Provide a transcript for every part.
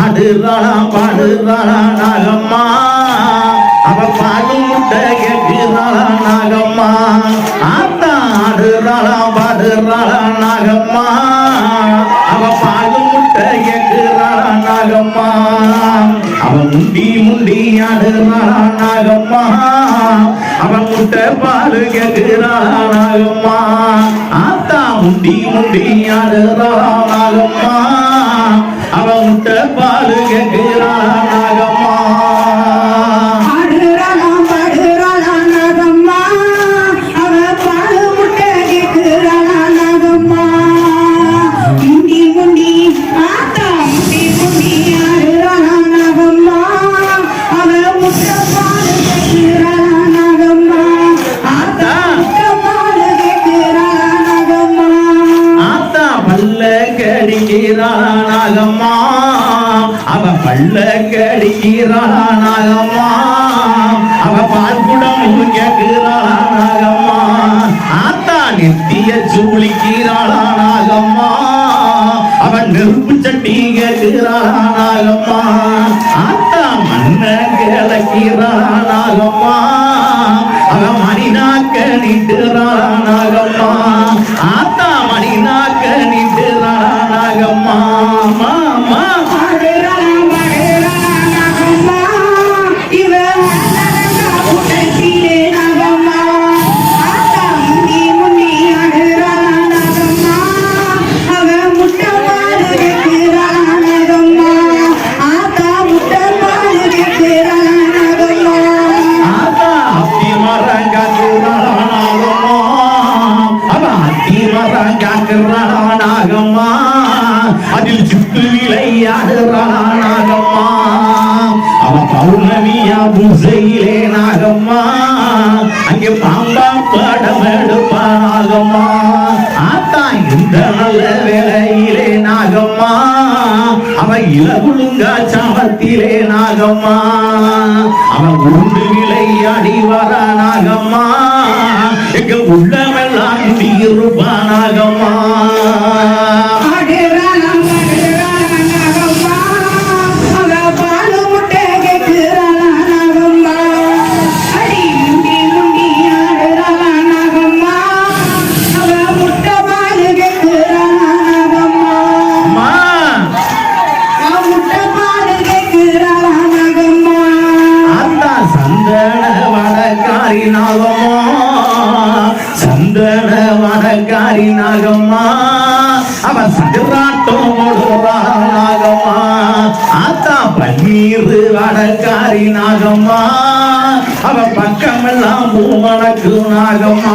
ஆடுறாளா பாடுறாளா நாகம்மா? அவ பாடு முட்டை கேட்கிறாளா நாகம்மா? ஆத்தா ஆடுறாளா பாடுறாளா நாகம்மா? அவ பாடு முட்டை கேட்கிறாளா நாகம்மா? அவ முண்டி முண்டி ஆடுறாளா நாகம்மா? அவ முட்டை பாடு கேட்கிறாளா நாகம்மா? ஆத்தா முண்டி முண்டி ஆடுறாளா நாகம்மா? அவ முட்டை பாடு நாகம்மா அவ பல்ல கடிக்கிறானாகம்மா அவ பால்குடம் கேட்கிறானாகம்மா ஆத்தா நித்திய சூழிக்கிறானாகம்மா அவன் நெருப்பு சட்டி கேட்கிறானாகம்மா. ஆத்தா இந்த நல்ல வேலையிலே நாகம்மா. அவன் இல குழுங்கா சாமத்திலே நாகம்மா. அவன் உண்டு விளையாடி வர நாக சந்தன வடக்காரி நாகம்மா. அவ சதுராட்டம் ஓடுறா நாகம்மா. ஆத்தா பன்னீர் வடக்காரி நாகம்மா. அவ பக்கமெல்லாம் பூமணக்கு நாகம்மா.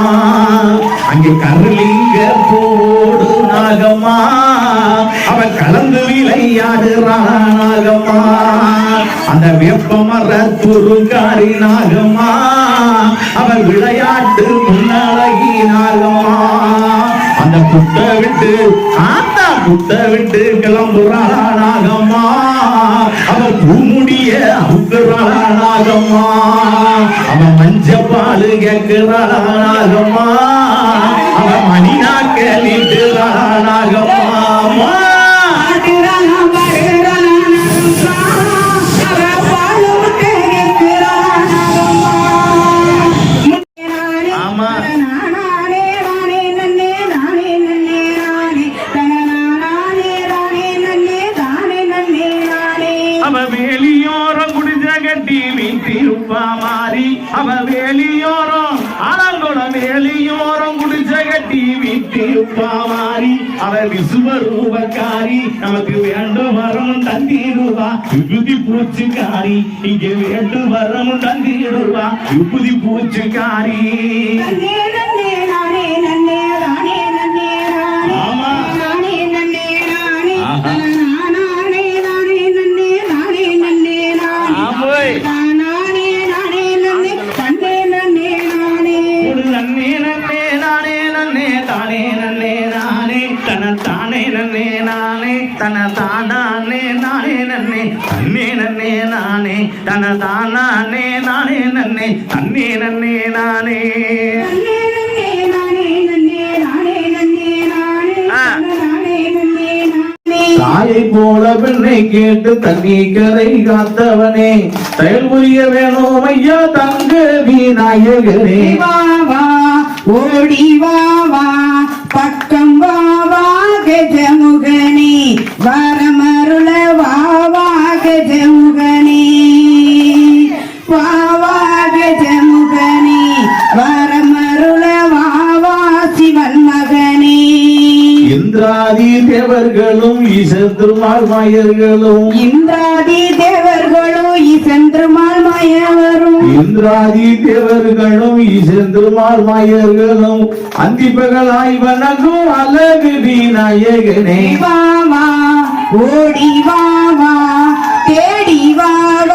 அங்கே கருளிங்க போடு நாகம்மா. அவ கலந்து விளையாடுறான் நாகம்மா. அந்த வேப்பமர துருக்காரி நாகம்மா அவர் விளையாட்டு முன்னழகி நாகம்மா. அந்த குத்த விட்டு ஆத்தா புட்ட விட்டு கிளம்புறா நாகம்மா. அவர் பூமுடிய அவுக்குறா நாகம்மா. அவன் மஞ்ச பாலு கேட்கிறா நாகம்மா. அவ வேலியோரம் குடிச கட்டி வீட்டிருப்பா மாறி அவ வேலியோரம் ஆலங்கொட வேலியோரம் குடிச கட்டி வீட்டிருப்பா மாறி அவ விசுவரூபக்காரி நமக்கு வேண்டும் வரம் தந்திடுவா. விபுதி பூச்சுக்காரி இங்கே வேண்டும் வரம் தந்திடுவா. விபுதி பூச்சுக்காரி. நன்னே நானே தன தானே நானே நன்னே. தன்னே நன்னே நானே தன தானே நானே நன்னே. தன்னே நன்னே நானே. தாயை போல பெண்ணை கேட்டு தண்ணி கரை காத்தவனே. செயல் புரிய வேணும் ஐயா தங்க விநாயகரே வா வா ஓடி வா வா. பக்கம் வா வா கஜமுகனே வரமருள வா வா இந்திராதி தேவர்களும் ஈசத்திருமால் மாயர்களும். இந்திராதி தேவர்களோ இசென்றுமால் மயவரும். இந்திராதி தேவர்களும் ஈசந்திருமால் மாயர்களும் அந்திப்பகலாய் வணங்கும் அழகு விநாயகனே. வா வா ஓடி வா வா தேடி வா வா